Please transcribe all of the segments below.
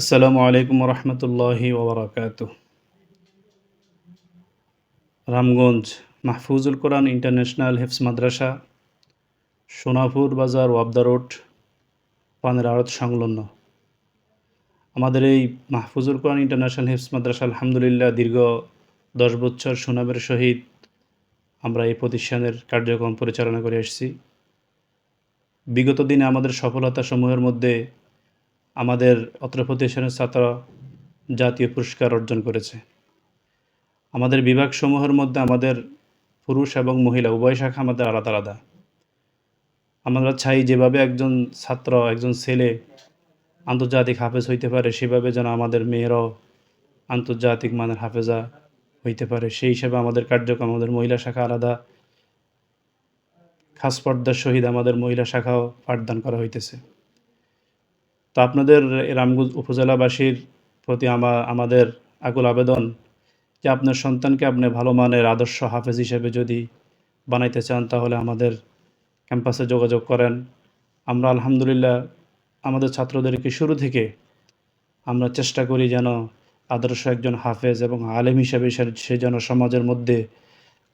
আসসালামু আলাইকুম রহমতুল্লাহি ওবরাকাত রামগঞ্জ মাহফুজুল কোরআন ইন্টারন্যাশনাল হেফস মাদ্রাসা, সোনাপুর বাজার ওয়াবদা রোড, পানের আড়ত সংলগ্ন। আমাদের এই মাহফুজুল কোরআন ইন্টারন্যাশনাল হেফস মাদ্রাসা, আলহামদুলিল্লাহ, দীর্ঘ দশ বছর সুনামের সহিত আমরা এই প্রতিষ্ঠানের কার্যক্রম পরিচালনা করে এসেছি বিগত দিনে আমাদের সফলতা সমূহের মধ্যে আমাদের অত্র প্রতিষ্ঠানের ছাত্র জাতীয় পুরস্কার অর্জন করেছে। আমাদের বিভাগসমূহের মধ্যে আমাদের পুরুষ এবং মহিলা, উভয় শাখা আমাদের আলাদা আলাদা। আমরা চাই যেভাবে একজন ছাত্র, একজন ছেলে আন্তর্জাতিক হাফেজ হইতে পারে, সেভাবে যেন আমাদের মেয়েরাও আন্তর্জাতিক মানের হাফেজা হইতে পারে। সেই হিসাবে আমাদের কার্যক্রম, আমাদের মহিলা শাখা আলাদা। খাস পর্দার সহিত আমাদের মহিলা শাখাও পাঠদান করা হইতেছে। তো আপনাদের রামগঞ্জ উপজেলাবাসীর প্রতি আমা, আমাদের আকুল আবেদন যে আপনার সন্তানকে আপনি ভালো মানের আদর্শ হাফেজ হিসেবে যদি বানাইতে চান, তাহলে আমাদের ক্যাম্পাসে যোগাযোগ করেন। আমরা আলহামদুলিল্লাহ আমাদের ছাত্রদেরকে শুরু থেকে আমরা চেষ্টা করি যেন আদর্শ একজন হাফেজ এবং আলেম হিসেবে সে যেন সমাজের মধ্যে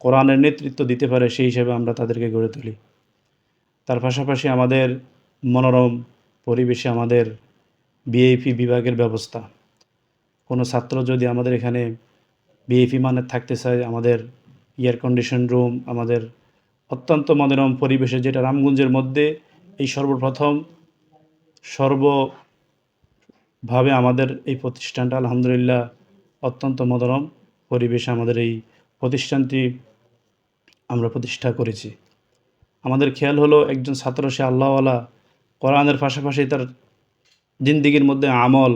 কোরআনের নেতৃত্ব দিতে পারে, সেই হিসেবে আমরা তাদেরকে গড়ে তুলি। তার পাশাপাশি আমাদের মনোরম পরিবেশে আমাদের বিএপি বিভাগের ব্যবস্থা। কোনো ছাত্র যদি আমাদের এখানে বিএপি মানের থাকতে চায়, আমাদের এয়ার কন্ডিশন রুম আমাদের অত্যন্ত মনোরম পরিবেশে যেটা রামগঞ্জের মধ্যে, এই সর্বপ্রথম সর্বভাবে আমাদের এই প্রতিষ্ঠানটা আলহামদুলিল্লাহ অত্যন্ত মনোরম পরিবেশে আমাদের এই প্রতিষ্ঠানটি আমরা প্রতিষ্ঠা করেছি। আমাদের খেয়াল হলো একজন ছাত্র, সে আল্লাহওয়ালা কোরআনের পাশাপাশি তার জিন্দিগির মধ্যে আমল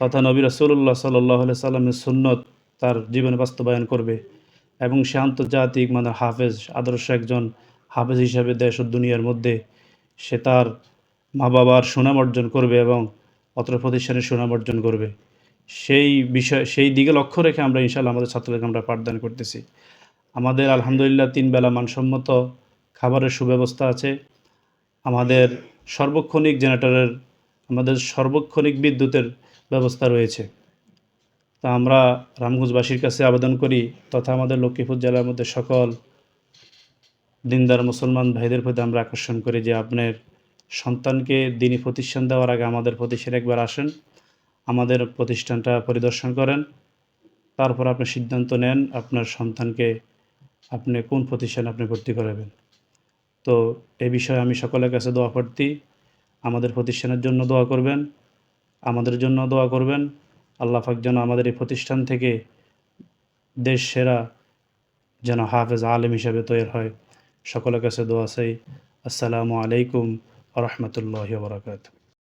তথা নবী রসুল্লাহ সাল্লাহ সাল্লামের সুন্নত তার জীবনে বাস্তবায়ন করবে এবং সে আন্তর্জাতিক মানে হাফেজ, আদর্শ একজন হাফেজ হিসাবে দেশ ও দুনিয়ার মধ্যে সে তার মা বাবার সুনাম অর্জন করবে এবং অত্র প্রতিষ্ঠানের সুনাম অর্জন করবে। সেই বিষয়, সেই দিকে লক্ষ্য রেখে আমরা ইনশাল্লাহ আমাদের ছাত্রদেরকে আমরা পাঠদান করতেছি। আমাদের আলহামদুলিল্লাহ তিন বেলা মানসম্মত খাবারের সুব্যবস্থা আছে। আমাদের সর্বক্ষণিক জেনারেটরের, আমাদের সর্বক্ষণিক বিদ্যুতের ব্যবস্থা রয়েছে। তা আমরা রামগঞ্জবাসীর কাছে আবেদন করি, তথা আমাদের লক্ষ্মীপুর জেলার মধ্যে সকল দিনদার মুসলমান ভাইদের প্রতি আমরা আকর্ষণ করি যে আপনার সন্তানকে দিনই প্রতিষ্ঠান দেওয়ার আগে আমাদের প্রতিষ্ঠানে একবার আসেন, আমাদের প্রতিষ্ঠানটা পরিদর্শন করেন, তারপর আপনি সিদ্ধান্ত নেন আপনার সন্তানকে আপনি কোন প্রতিষ্ঠানে আপনি ভর্তি করাবেন। তো এ বিষয়ে আমি সকলের কাছে দোয়া প্রার্থী। আমাদের প্রতিষ্ঠানের জন্য দোয়া করবেন, আমাদের জন্য দোয়া করবেন। আল্লাহ পাক যেন আমাদের এই প্রতিষ্ঠান থেকে দেশ সেরা যেন হাফেজ আলেম হিসাবে তৈরি হয়। সকলের কাছে দোয়া চাই। আসসালামু আলাইকুম রহমতুল্লাহ বরাকাত